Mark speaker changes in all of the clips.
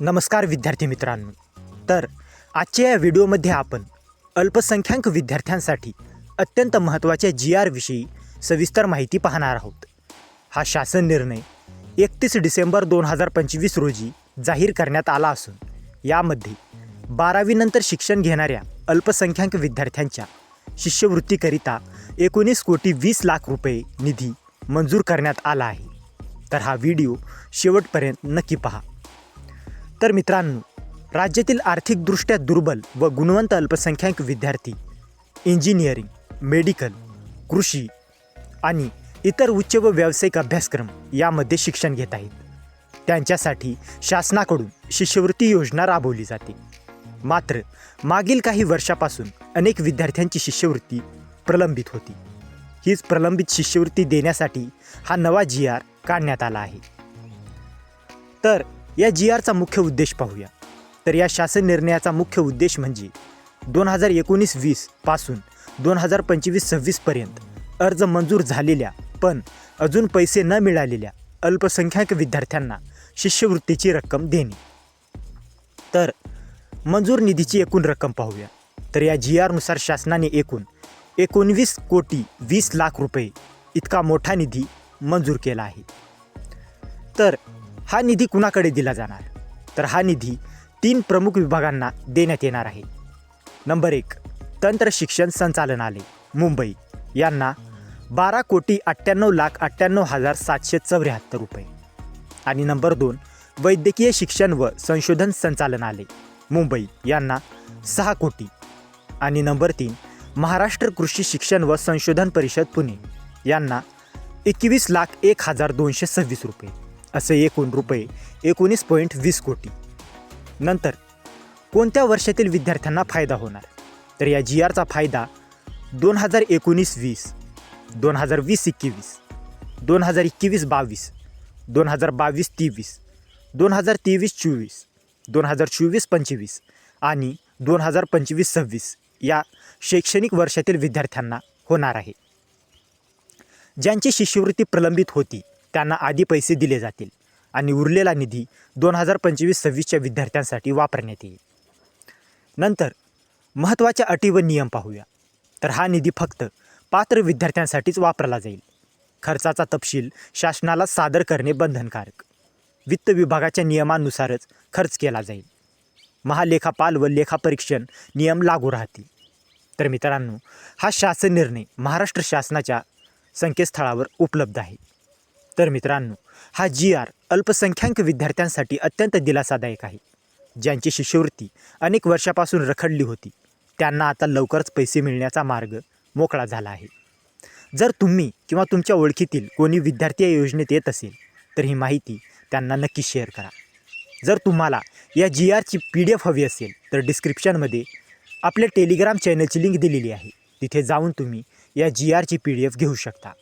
Speaker 1: नमस्कार विद्यार्थी मित्रांनो. तर आजच्या या व्हिडिओमध्ये आपण अल्पसंख्याक विद्यार्थ्यांसाठी अत्यंत महत्त्वाच्या जी आरविषयी सविस्तर माहिती पाहणार आहोत. हा शासन निर्णय एकतीस डिसेंबर दोन हजार पंचवीस रोजी जाहीर करण्यात आला असून यामध्ये बारावीनंतर शिक्षण घेणाऱ्या अल्पसंख्याक विद्यार्थ्यांच्या शिष्यवृत्तीकरिता एकोणीस कोटी वीस लाख रुपये निधी मंजूर करण्यात आला आहे. तर हा व्हिडिओ शेवटपर्यंत नक्की पहा. तर मित्रांनो राज्यातील आर्थिकदृष्ट्या दुर्बल व गुणवंत अल्पसंख्याक विद्यार्थी इंजिनिअरिंग मेडिकल कृषी आणि इतर उच्च व व्यावसायिक अभ्यासक्रम यामध्ये शिक्षण घेत आहेत. त्यांच्यासाठी शासनाकडून शिष्यवृत्ती योजना राबवली जाते. मात्र मागील काही वर्षापासून अनेक विद्यार्थ्यांची शिष्यवृत्ती प्रलंबित होती. हीच प्रलंबित शिष्यवृत्ती देण्यासाठी हा नवा जी आर काढण्यात आला आहे. तर या जी आरचा मुख्य उद्देश पाहूया. तर या शासन निर्णयाचा मुख्य उद्देश म्हणजे दोन हजार एकोणीस वीसपासून दोन हजार पंचवीस सव्वीसपर्यंत अर्ज मंजूर झालेल्या पण अजून पैसे न मिळालेल्या अल्पसंख्याक विद्यार्थ्यांना शिष्यवृत्तीची रक्कम देणे. तर मंजूर निधीची एकूण रक्कम पाहूया. तर या जी आरनुसार शासनाने एकूण एकोणवीस कोटी वीस लाख रुपये इतका मोठा निधी मंजूर केला आहे. तर हा निधी कुणाकडे दिला जाणार? तर हा निधी तीन प्रमुख विभागांना देण्यात येणार आहे. नंबर एक तंत्र शिक्षण संचालनालय मुंबई. यांना बारा कोटी अठ्ठ्याण्णव लाख अठ्ठ्याण्णव हजार सातशे चौऱ्याहत्तर रुपये. आणि नंबर दोन वैद्यकीय शिक्षण व संशोधन संचालनालय मुंबई. यांना सहा कोटी. आणि नंबर तीन महाराष्ट्र कृषी शिक्षण व संशोधन परिषद पुणे. यांना एकवीस लाख एक हजार दोनशे सव्वीस रुपये. असे एकूण रुपये एकोणीस पॉईंट वीस कोटी. नंतर कोणत्या वर्षातील विद्यार्थ्यांना फायदा होणार? तर या जी आरचा फायदा दोन हजार एकोणीस वीस दोन हजार वीस एकवीस दोन हजार एकवीस बावीस दोन हजार बावीस तेवीस दोन हजार तेवीस चोवीस दोन हजार चोवीस पंचवीस आणि दोन हजार पंचवीस सव्वीस या शैक्षणिक वर्षातील विद्यार्थ्यांना होणार आहे. ज्यांची शिष्यवृत्ती प्रलंबित होती त्यांना आधी पैसे दिले जातील आणि उरलेला निधी दोन हजार पंचवीस सव्वीसच्या विद्यार्थ्यांसाठी वापरण्यात येईल. नंतर महत्त्वाच्या अटी व नियम पाहूया. तर हा निधी फक्त पात्र विद्यार्थ्यांसाठीच वापरला जाईल. खर्चाचा तपशील शासनाला सादर करणे बंधनकारक. वित्त विभागाच्या नियमानुसारच खर्च केला जाईल. महालेखापाल व लेखापरीक्षण नियम लागू राहतील. तर मित्रांनो हा शासन निर्णय महाराष्ट्र शासनाच्या संकेतस्थळावर उपलब्ध आहे. तर मित्रांनो हा जी आर अल्पसंख्याक विद्यार्थ्यांसाठी अत्यंत दिलासादायक आहे. ज्यांची शिष्यवृत्ती अनेक वर्षापासून रखडली होती त्यांना आता लवकरच पैसे मिळण्याचा मार्ग मोकळा झाला आहे. जर तुम्ही किंवा तुमच्या ओळखीतील कोणी विद्यार्थी या योजनेत येत असेल तर ही माहिती त्यांना नक्की शेअर करा. जर तुम्हाला या जी आरची पी डी एफ हवी असेल तर डिस्क्रिप्शनमध्ये आपल्या टेलिग्राम चॅनलची लिंक दिलेली आहे. तिथे जाऊन तुम्ही या जी आरची पी डी एफ घेऊ शकता.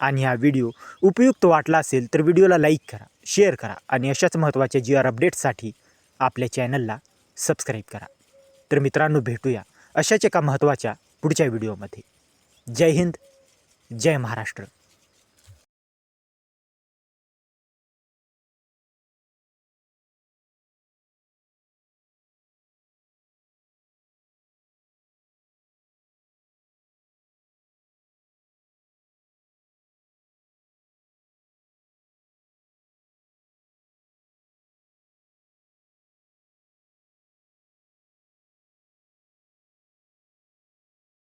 Speaker 1: आणि हा व्हिडिओ उपयुक्त वाटला असेल तर व्हिडिओला लाईक करा शेअर करा आणि अशाच महत्त्वाच्या जी आर अपडेट्ससाठी आपल्या चॅनलला सबस्क्राईब करा. तर मित्रांनो भेटूया अशाच एका महत्त्वाच्या पुढच्या व्हिडिओमध्ये जय हिंद जय महाराष्ट्र.